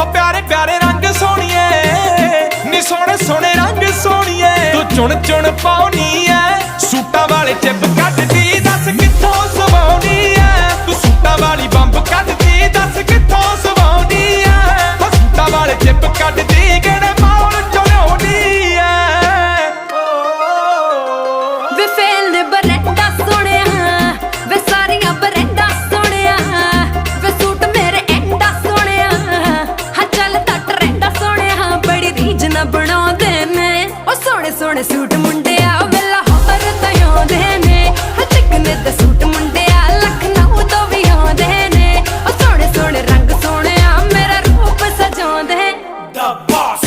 ਹੋ ਪਿਆਰੇ ਪਿਆਰੇ ਰੰਗ ਸੋਹਣੀਏ। ਨੀ ਸੋਹਣੇ ਸੋਹਣੇ ਰੰਗ ਸੋਹਣੀਏ। ਤੂੰ ਚੁਣ ਚੁਣ ਪਾਉਣੀ ਐ ਸੂਟਾਂ ਵਾਲੇ ਚਿੱਪ ਕੱਢਦੀ, ਦੱਸ ਕਿੱਥੋਂ ਸਵਾਉਣੀ ਐ ਤੂੰ ਸੂਟਾਂ ਵਾਲੀ ਬੰਬ ਕੱਢਦੀ, ਦੱਸ ਕਿੱਥੋਂ ਸਵਾਉਣੀ ਐ ਹੋ ਸੂਟਾਂ ਵਾਲੇ ਚਿੱਪ ਕੱਢਦੀ, ਕਿਹੜੇ ਮਾਹੌਲ ਚੋਂ ਲਿਆਉਣੀ ਐ ਵੇ ਚਿਕਨ ਸੂਟ ਮੁੰਡਿਆ ਵੇਲਾ ਹਰ ਤਾਂ ਆਉਂਦੇ ਨੇ। ਹਾਂ ਚਿਕਨ ਦੇ ਸੂਟ ਮੁੰਡਿਆ, ਲਖਨਊ ਤੋਂ ਵੀ ਆਉਂਦੇ ਨੇ। ਉਹ ਸੋਹਣੇ ਸੋਹਣੇ ਰੰਗ ਸੋਹਣਿਆ, ਮੇਰਾ ਰੂਪ ਸਜਾਉਂਦੇ। ਦਾ ਬਾਸ